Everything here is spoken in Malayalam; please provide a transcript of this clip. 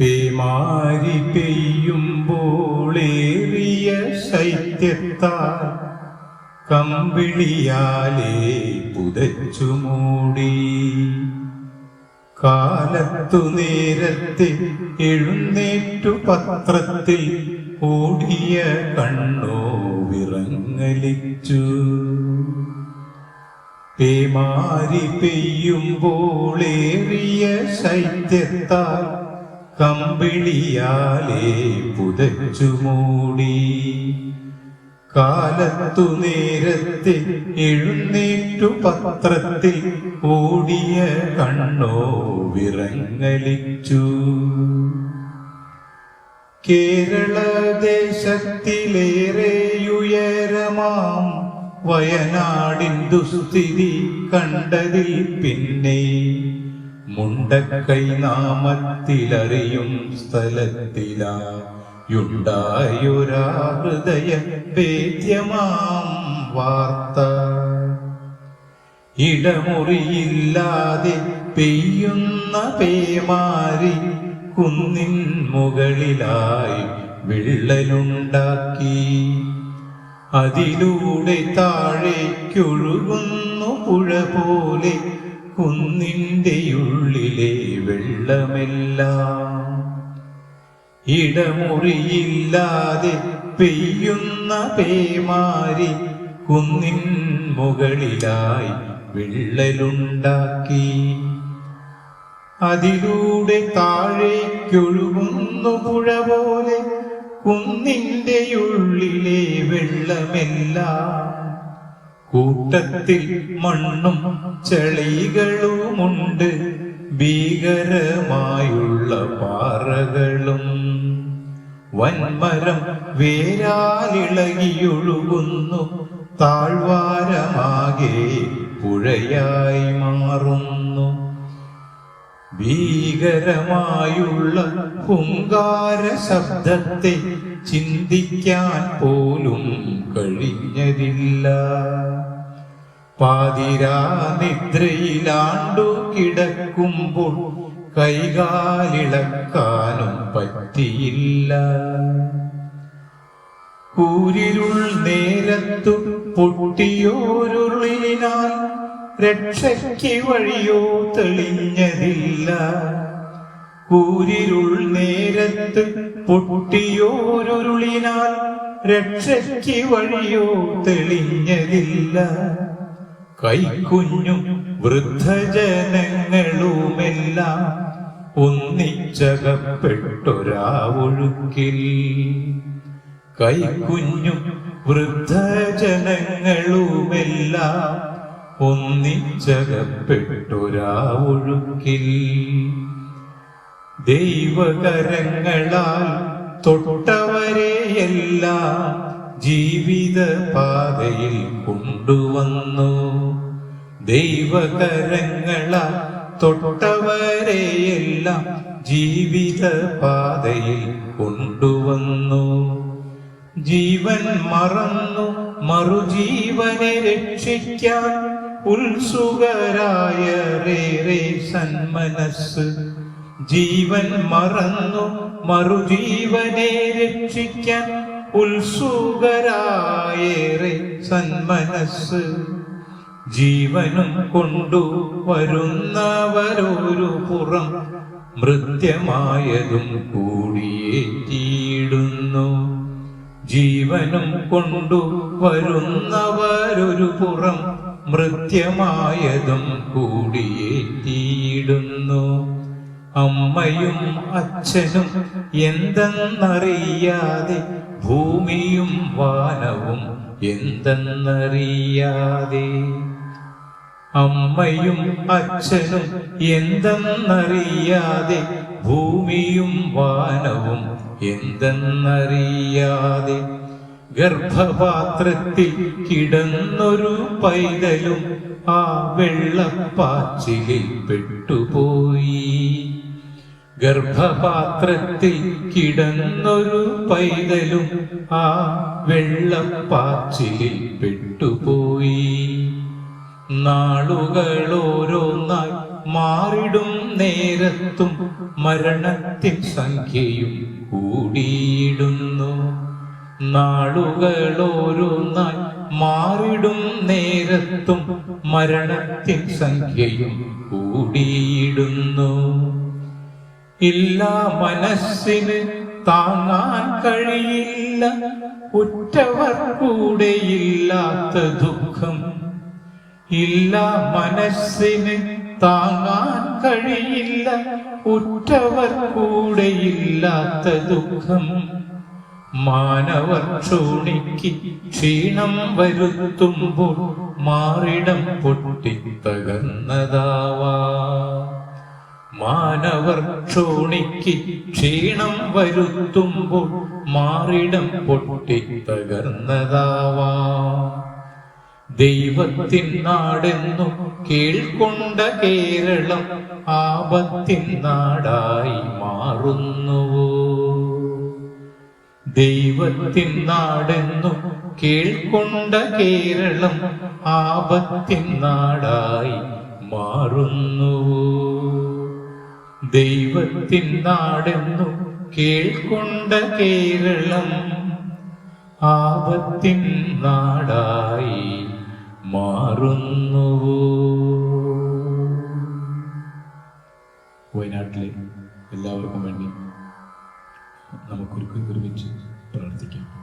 പേമാരി പെയ്യുമ്പോളേറിയ ശൈത്യത്താൽ കമ്പിളിയാലേ പുതച്ചു മൂടി. കാലത്തു നേരത്തെ എഴുന്നേറ്റു പത്രത്തിൽ ഓടിയ കണ്ണോ വിറങ്ങലിച്ചു. പേമാരി പെയ്യുമ്പോളേറിയ ശൈത്യത്താൽ കമ്പിളിയാലേ പുതച്ചു മൂടി. കാലത്തു നേരത്തിൽ എഴുന്നേറ്റു പത്രത്തിൽ ഓടിയ കണ്ണോ വിറങ്ങലിച്ചു. കേരള ദേശത്തിലേറെയുയരമാം വയനാടിൻ ദുസ്ഥിതി കണ്ടതിൽ പിന്നെ മുണ്ടക്കൈ നാമത്തിലറിയും സ്ഥലത്തിലാ. യുണ്ടായൊരാ ഹൃദയ വേദ്യമാം വാർത്ത. ഇടമുറിയില്ലാതെ പെയ്യുന്ന പേമാരി കുന്നിൻ മുകളിലായി വിള്ളലുണ്ടാക്കി. അതിലൂടെ താഴേക്കൊഴുകുന്നു പുഴ പോലെ കുന്നിന്റെ ഉള്ളിലെ വെള്ളമെല്ലാം ഇടമുറിയില്ലാതെ പെയ്യുന്ന പേമാരി കുന്നിൻ മുകളിലായി വിള്ളലുണ്ടാക്കി. അതിലൂടെ താഴേക്കൊഴുകുന്നു പുഴ പോലെ കുന്നിന്റെ ഉള്ളിലെ വെള്ളമെല്ലാം കൂട്ടത്തിൽ മണ്ണും ചെളികളുമുണ്ട്. ഭീകരമായുള്ള പാറകളും വൻമരം വേരാലിളകിയൊഴുകുന്നു. താഴ്വാരമാകെ പുഴയായി മാറുന്നു. ഭീകരമായുള്ള ഹുങ്കാര ശബ്ദത്തെ ചിന്തിക്കാൻ പോലും കഴിഞ്ഞതില്ല. പാതിരാ നിദ്രയിലാണ്ടു കിടക്കുമ്പോൾ കൈകാലിളക്കാനും പറ്റിയില്ല. കൂരിരുൾ നേരത്തു പൊട്ടിയോരുള്ളിനാൽ രക്ഷയ്ക്ക് വഴിയോ തെളിഞ്ഞതില്ല. കൂരിരുൾ നേരത്ത് പൊട്ടിയോരുളിനാൽ രക്ഷയ്ക്ക് വഴിയോ തെളിഞ്ഞതില്ല. കൈക്കുഞ്ഞും വൃദ്ധജനങ്ങളുമെല്ലാം ഒന്നിച്ചകപ്പെട്ടൊരാവൊഴുക്കിൽ. കൈക്കുഞ്ഞു വൃദ്ധജനങ്ങളുമെല്ലാം ഒന്നിച്ചകപ്പെട്ടൊരാ ഒഴുക്കിൽ ദൈവകരങ്ങളാൽ തൊട്ടവരെയെല്ലാം ജീവിത പാതയിൽ കൊണ്ടുവന്നു. ദൈവകരങ്ങളാൽ തൊട്ടവരെയെല്ലാം ജീവിത പാതയിൽ കൊണ്ടുവന്നു. ജീവൻ മറന്നു മറുജീവനെ രക്ഷിക്കാൻ ഉത്സുകരായ സന്മനസ് ജീവൻ മറന്നു മറുജീവനെ രക്ഷിക്കാൻ ഉത്സുകരായേറെ സന്മനസ് ജീവനും കൊണ്ടു വരുന്നവരൊരു പുറം മൃത്യമായതും കൂടിയേറ്റിയിടുന്നു. ജീവനും കൊണ്ടു വരുന്നവരൊരു പുറം മൃത്യമായതും കൂടിയേറ്റിയിടുന്നു. അമ്മയും അച്ഛനും എന്തെന്നറിയാതെ ഭൂമിയും വാനവും എന്തെന്നറിയാതെ? അമ്മയും അച്ഛനും എന്തെന്നറിയാതെ ഭൂമിയും വാനവും എന്തെന്നറിയാതെ? ഗർഭപാത്രത്തിൽ കിടന്നൊരു പൈതലും ആ വെള്ളപ്പാച്ചിലിൽ പെട്ടുപോയി. ഗർഭപാത്രത്തിൽ കിടന്നൊരു പൈതലും ആ വെള്ളപ്പാച്ചിലിൽ പെട്ടുപോയി. നാളുകൾ ഓരോന്നായി മാറിടും നേരത്തും മരണത്തിൻ സംഖ്യയും കൂടിയിടുന്നു. നാളുകളോരോന്നായി മാറിടും നേരത്തും മരണത്തിൻ സംഖ്യയും കൂടിയിടുന്നു. ഇല്ല മനസ്സിന് താങ്ങാൻ കഴിയില്ല ഉറ്റവർ കൂടെയില്ലാത്ത ദുഃഖം. ഇല്ല മനസ്സിന് താങ്ങാൻ കഴിയില്ല ഉറ്റവർ കൂടെയില്ലാത്ത ദുഃഖം. മാനവർ ക്ഷോണിക്ക് ക്ഷീണം വരുത്തുമ്പോൾ മാറിടം പൊട്ടി തകർന്നതാവാ മാനവർ ക്ഷോണിക്ക് ക്ഷീണം വരുത്തുമ്പോൾ മാറിടം പൊട്ടി തകർന്നതാവാ ദൈവത്തിൻ നാടെന്നു കേൾക്കൊണ്ട കേരളം ആപത്തിൻ നാടായി മാറുന്നുവോ? ദൈവത്തിൻ നാടെന്നു കേൾക്കൊണ്ട കേരളം ആപത്തിൻ നാടായി മാറുന്നുവോ? ദൈവത്തിൻ നാടെന്നു കേൾക്കൊണ്ട കേരളം ആപത്തിൻ നാടായി മാറുന്നുവോ? വയനാട്ടിലെ എല്ലാവർക്കും വേണ്ടി നമുക്കൊരു ഒരുമിച്ച് പ്രാർത്ഥിക്കാം.